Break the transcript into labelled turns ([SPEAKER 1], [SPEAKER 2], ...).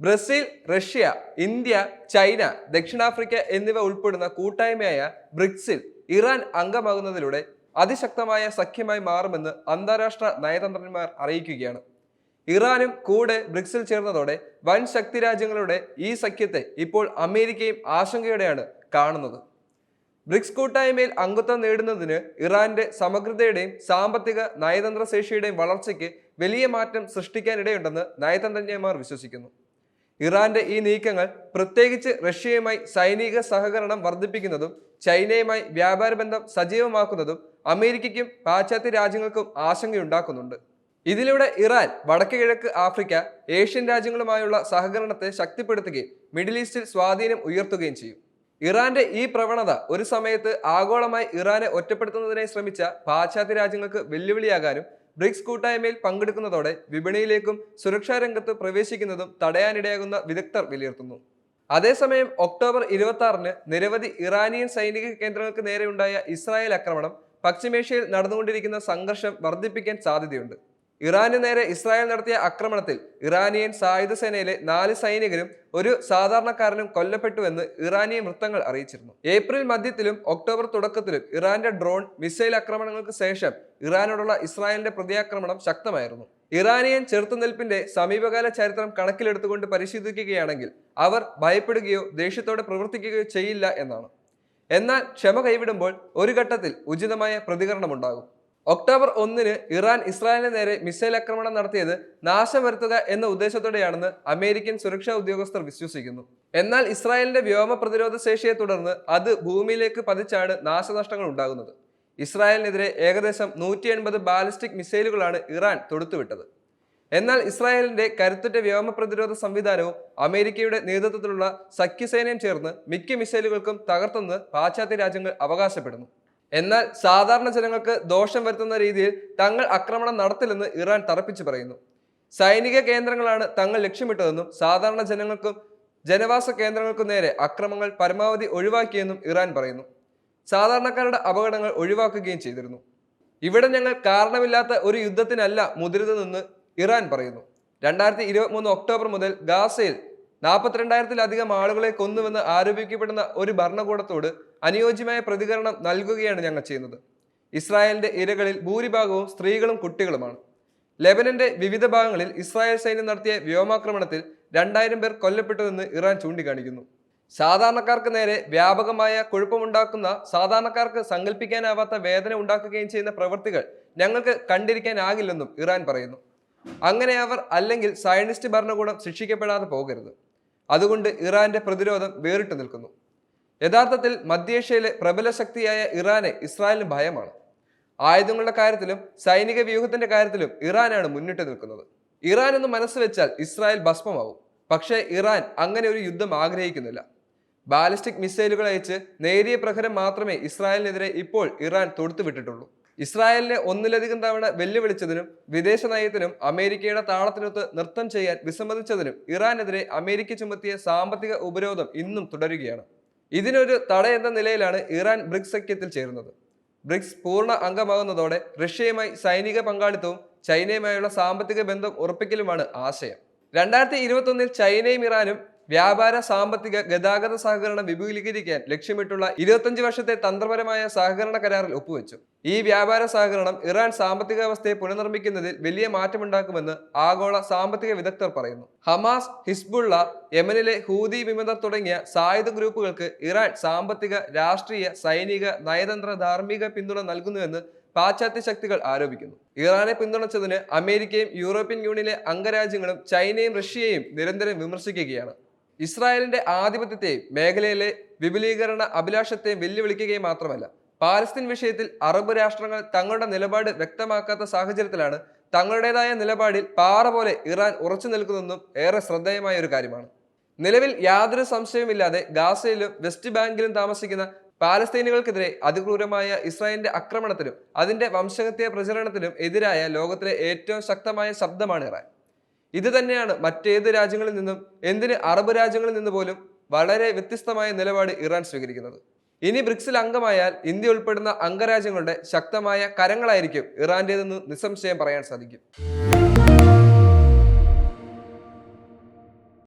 [SPEAKER 1] Brazil Russia India China ദക്ഷിണാഫ്രിക്ക എന്നിവ ഉൾപ്പെടുന്ന കൂട്ടായ്മയായ ബ്രിക്സിൽ ഇറാൻ അംഗമാകുന്നതിലൂടെ അതിശക്തമായ സഖ്യമായി മാറുമെന്ന് അന്താരാഷ്ട്ര നയതന്ത്രജ്ഞന്മാർ അറിയിക്കുകയാണ്. ഇറാനും കൂടെ ബ്രിക്സിൽ ചേർന്നതോടെ വൻ ശക്തി രാജ്യങ്ങളുടെ ഈ സഖ്യത്തെ ഇപ്പോൾ അമേരിക്കയും ആശങ്കയോടെയാണ് കാണുന്നത്. ബ്രിക്സ് കൂട്ടായ്മയിൽ അംഗത്വം നേടുന്നതിന് ഇറാന്റെ സമഗ്രതയുടെയും സാമ്പത്തിക നയതന്ത്ര ശേഷിയുടെയും വളർച്ചയ്ക്ക് വലിയ മാറ്റം സൃഷ്ടിക്കാനിടയുണ്ടെന്ന് നയതന്ത്രജ്ഞന്മാർ വിശ്വസിക്കുന്നു. ഇറാന്റെ ഈ നീക്കങ്ങൾ പ്രത്യേകിച്ച് റഷ്യയുമായി സൈനിക സഹകരണം വർദ്ധിപ്പിക്കുന്നതും ചൈനയുമായി വ്യാപാര ബന്ധം സജീവമാക്കുന്നതും അമേരിക്കയ്ക്കും പാശ്ചാത്യ രാജ്യങ്ങൾക്കും ആശങ്കയുണ്ടാക്കുന്നുണ്ട്. ഇതിലൂടെ ഇറാൻ വടക്ക് കിഴക്ക് ആഫ്രിക്ക ഏഷ്യൻ രാജ്യങ്ങളുമായുള്ള സഹകരണത്തെ ശക്തിപ്പെടുത്തുകയും മിഡിൽ ഈസ്റ്റിൽ സ്വാധീനം ഉയർത്തുകയും ചെയ്യും. ഇറാന്റെ ഈ പ്രവണത ഒരു സമയത്ത് ആഗോളമായി ഇറാനെ ഒറ്റപ്പെടുത്തുന്നതിനായി ശ്രമിച്ച പാശ്ചാത്യ രാജ്യങ്ങൾക്ക് വെല്ലുവിളിയാകാനും ബ്രിക്സ് കൂട്ടായ്മയിൽ പങ്കെടുക്കുന്നതോടെ വിപണിയിലേക്കും സുരക്ഷാ രംഗത്ത് പ്രവേശിക്കുന്നതും തടയാനിടയാകുന്ന വിദഗ്ധർ വിലയിരുത്തുന്നു. അതേസമയം ഒക്ടോബർ ഇരുപത്തി ആറിന് നിരവധി ഇറാനിയൻ സൈനിക കേന്ദ്രങ്ങൾക്ക് നേരെയുണ്ടായ ഇസ്രായേൽ ആക്രമണം പശ്ചിമേഷ്യയിൽ നടന്നുകൊണ്ടിരിക്കുന്ന സംഘർഷം വർദ്ധിപ്പിക്കാൻ സാധ്യതയുണ്ട്. ഇറാന് നേരെ ഇസ്രായേൽ നടത്തിയ ആക്രമണത്തിൽ ഇറാനിയൻ സായുധ സേനയിലെ നാല് സൈനികരും ഒരു സാധാരണക്കാരനും കൊല്ലപ്പെട്ടുവെന്ന് ഇറാനിയൻ വൃത്തങ്ങൾ അറിയിച്ചിരുന്നു. ഏപ്രിൽ മധ്യത്തിലും ഒക്ടോബർ തുടക്കത്തിലും ഇറാന്റെ ഡ്രോൺ മിസൈൽ ആക്രമണങ്ങൾക്ക് ശേഷം ഇറാനോടുള്ള ഇസ്രായേലിന്റെ പ്രതിയാക്രമണം ശക്തമായിരുന്നു. ഇറാനിയൻ ചെറുത്തുനിൽപ്പിന്റെ സമീപകാല ചരിത്രം കണക്കിലെടുത്തുകൊണ്ട് പരിശോധിക്കുകയാണെങ്കിൽ അവർ ഭയപ്പെടുകയോ ദേഷ്യത്തോടെ പ്രവർത്തിക്കുകയോ ചെയ്യില്ല എന്നാണ്. എന്നാൽ ക്ഷമ കൈവിടുമ്പോൾ ഒരു ഘട്ടത്തിൽ ഉചിതമായ പ്രതികരണമുണ്ടാകും. ഒക്ടോബർ ഒന്നിന് ഇറാൻ ഇസ്രായേലിന് നേരെ മിസൈൽ ആക്രമണം നടത്തിയത് നാശം വരുത്തുക എന്ന ഉദ്ദേശത്തോടെയാണെന്ന് അമേരിക്കൻ സുരക്ഷാ ഉദ്യോഗസ്ഥർ വിശ്വസിക്കുന്നു. എന്നാൽ ഇസ്രായേലിന്റെ വ്യോമ പ്രതിരോധ ശേഷിയെ തുടർന്ന് അത് ഭൂമിയിലേക്ക് പതിച്ചാണ് നാശനഷ്ടങ്ങൾ ഉണ്ടാകുന്നത്. ഇസ്രായേലിനെതിരെ ഏകദേശം നൂറ്റി എൺപത് ബാലിസ്റ്റിക് മിസൈലുകളാണ് ഇറാൻ തൊടുത്തുവിട്ടത്. എന്നാൽ ഇസ്രായേലിന്റെ കരുത്തുറ്റ വ്യോമ പ്രതിരോധ സംവിധാനവും അമേരിക്കയുടെ നേതൃത്വത്തിലുള്ള സഖ്യസേനയും ചേർന്ന് മിക്ക മിസൈലുകൾക്കും തകർത്തെന്ന് പാശ്ചാത്യ രാജ്യങ്ങൾ അവകാശപ്പെടുന്നു. എന്നാൽ സാധാരണ ജനങ്ങൾക്ക് ദോഷം വരുത്തുന്ന രീതിയിൽ തങ്ങൾ ആക്രമണം നടത്തില്ലെന്ന് ഇറാൻ തറപ്പിച്ചു പറയുന്നു. സൈനിക കേന്ദ്രങ്ങളാണ് തങ്ങൾ ലക്ഷ്യമിട്ടതെന്നും സാധാരണ ജനങ്ങൾക്കും ജനവാസ കേന്ദ്രങ്ങൾക്കും നേരെ അക്രമങ്ങൾ പരമാവധി ഒഴിവാക്കിയെന്നും ഇറാൻ പറയുന്നു. സാധാരണക്കാരുടെ അപകടങ്ങൾ ഒഴിവാക്കുകയും ചെയ്തിരുന്നു. ഇവിടെ ഞങ്ങൾ കാരണമില്ലാത്ത ഒരു യുദ്ധത്തിനല്ല മുതിരുന്നതെന്ന് ഇറാൻ പറയുന്നു. രണ്ടായിരത്തി ഇരുപത്തി മൂന്ന് ഒക്ടോബർ മുതൽ ഗാസയിൽ നാൽപ്പത്തിരണ്ടായിരത്തിലധികം ആളുകളെ കൊന്നുവെന്ന് ആരോപിക്കപ്പെടുന്ന ഒരു ഭരണകൂടത്തോട് അനുയോജ്യമായ പ്രതികരണം നൽകുകയാണ് ഞങ്ങൾ ചെയ്യുന്നത്. ഇസ്രായേലിന്റെ ഇരകളിൽ ഭൂരിഭാഗവും സ്ത്രീകളും കുട്ടികളുമാണ്. ലെബനന്റെ വിവിധ ഭാഗങ്ങളിൽ ഇസ്രായേൽ സൈന്യം നടത്തിയ വ്യോമാക്രമണത്തിൽ രണ്ടായിരം പേർ കൊല്ലപ്പെട്ടുവെന്ന് ഇറാൻ ചൂണ്ടിക്കാണിക്കുന്നു. സാധാരണക്കാർക്ക് നേരെ വ്യാപകമായ കുഴപ്പമുണ്ടാക്കുന്ന സാധാരണക്കാർക്ക് സങ്കല്പിക്കാനാവാത്ത വേദന ഉണ്ടാക്കുകയും ചെയ്യുന്ന പ്രവൃത്തികൾ ഞങ്ങൾക്ക് കണ്ടിരിക്കാനാകില്ലെന്നും ഇറാൻ പറയുന്നു. അങ്ങനെ അവർ അല്ലെങ്കിൽ സയനിസ്റ്റ് ഭരണകൂടം ശിക്ഷിക്കപ്പെടാതെ പോകരുത്. അതുകൊണ്ട് ഇറാന്റെ പ്രതിരോധം വേറിട്ട് നിൽക്കുന്നു. യഥാർത്ഥത്തിൽ മധ്യേഷ്യയിലെ പ്രബല ശക്തിയായ ഇറാനെ ഇസ്രായേലിന് ഭയമാണ്. ആയുധങ്ങളുടെ കാര്യത്തിലും സൈനിക വ്യൂഹത്തിന്റെ കാര്യത്തിലും ഇറാനാണ് മുന്നിട്ട് നിൽക്കുന്നത്. ഇറാൻ എന്ന് മനസ്സ് വെച്ചാൽ ഇസ്രായേൽ ഭസ്മമാവും. പക്ഷേ ഇറാൻ അങ്ങനെ ഒരു യുദ്ധം ആഗ്രഹിക്കുന്നില്ല. ബാലിസ്റ്റിക് മിസൈലുകൾ അയച്ച് നേരിയ പ്രഹരം മാത്രമേ ഇസ്രായേലിനെതിരെ ഇപ്പോൾ ഇറാൻ തൊടുത്തുവിട്ടിട്ടുള്ളൂ ഇസ്രായേലിനെ ഒന്നിലധികം തവണ വെല്ലുവിളിച്ചതിനും വിദേശ നയത്തിനും അമേരിക്കയുടെ താളത്തിനൊത്ത് നൃത്തം ചെയ്യാൻ വിസമ്മതിച്ചതിനും ഇറാനെതിരെ അമേരിക്ക ചുമത്തിയ സാമ്പത്തിക ഉപരോധം ഇന്നും തുടരുകയാണ്. ഇതിനൊരു തടയെന്ന നിലയിലാണ് ഇറാൻ ബ്രിക്സ് സഖ്യത്തിൽ ചേരുന്നത്. ബ്രിക്സ് പൂർണ അംഗമാകുന്നതോടെ റഷ്യയുമായി സൈനിക പങ്കാളിത്തവും ചൈനയുമായുള്ള സാമ്പത്തിക ബന്ധം ഉറപ്പിക്കലുമാണ് ആശയം. രണ്ടായിരത്തി ഇരുപത്തൊന്നിൽ ചൈനയും ഇറാനും വ്യാപാര സാമ്പത്തിക ഗതാഗത സഹകരണം വിപുലീകരിക്കാൻ ലക്ഷ്യമിട്ടുള്ള ഇരുപത്തഞ്ച് വർഷത്തെ തന്ത്രപരമായ സഹകരണ കരാറിൽ ഒപ്പുവെച്ചു. ഈ വ്യാപാര സഹകരണം ഇറാൻ സാമ്പത്തിക വ്യവസ്ഥയെ പുനർനിർമ്മിക്കുന്നതിൽ വലിയ മാറ്റമുണ്ടാക്കുമെന്ന് ആഗോള സാമ്പത്തിക വിദഗ്ധർ പറയുന്നു. ഹമാസ് ഹിസ്ബുള്ള യമനിലെ ഹൂതി വിമതർ തുടങ്ങിയ സായുധ ഗ്രൂപ്പുകൾക്ക് ഇറാൻ സാമ്പത്തിക രാഷ്ട്രീയ സൈനിക നയതന്ത്ര ധാർമ്മിക പിന്തുണ നൽകുന്നുവെന്ന് പാശ്ചാത്യ ശക്തികൾ ആരോപിക്കുന്നു. ഇറാനെ പിന്തുണച്ചതിന് അമേരിക്കയും യൂറോപ്യൻ യൂണിയനിലെ അംഗരാജ്യങ്ങളും ചൈനയും റഷ്യയെയും നിരന്തരം വിമർശിക്കുകയാണ്. ഇസ്രായേലിന്റെ ആധിപത്യത്തെയും മേഖലയിലെ വിപുലീകരണ അഭിലാഷത്തെയും വെല്ലുവിളിക്കുകയും മാത്രമല്ല പാലസ്തീൻ വിഷയത്തിൽ അറബ് രാഷ്ട്രങ്ങൾ തങ്ങളുടെ നിലപാട് വ്യക്തമാക്കാത്ത സാഹചര്യത്തിലാണ് തങ്ങളുടേതായ നിലപാടിൽ പാറ പോലെ ഇറാൻ ഉറച്ചു നിൽക്കുന്നതെന്നും ഏറെ ശ്രദ്ധേയമായ ഒരു കാര്യമാണ്. നിലവിൽ യാതൊരു സംശയവുമില്ലാതെ ഗാസയിലും വെസ്റ്റ് ബാങ്കിലും താമസിക്കുന്ന പാലസ്തീനുകൾക്കെതിരെ അതിക്രൂരമായ ഇസ്രായേലിന്റെ ആക്രമണത്തിനും അതിന്റെ വംശഹത്യ പ്രചരണത്തിനും എതിരായ ലോകത്തിലെ ഏറ്റവും ശക്തമായ ശബ്ദമാണ് ഇറാൻ. ഇത് തന്നെയാണ് മറ്റേത് രാജ്യങ്ങളിൽ നിന്നും എന്തിന് അറബ് രാജ്യങ്ങളിൽ നിന്ന് പോലും വളരെ വ്യത്യസ്തമായ നിലപാട് ഇറാൻ സ്വീകരിക്കുന്നത്. ഇനി ബ്രിക്സിൽ അംഗമായാൽ ഇന്ത്യ ഉൾപ്പെടുന്ന അംഗരാജ്യങ്ങളുടെ ശക്തമായ കരങ്ങളായിരിക്കും ഇറാന്റേതെന്ന് നിസ്സംശയം പറയാൻ സാധിക്കും.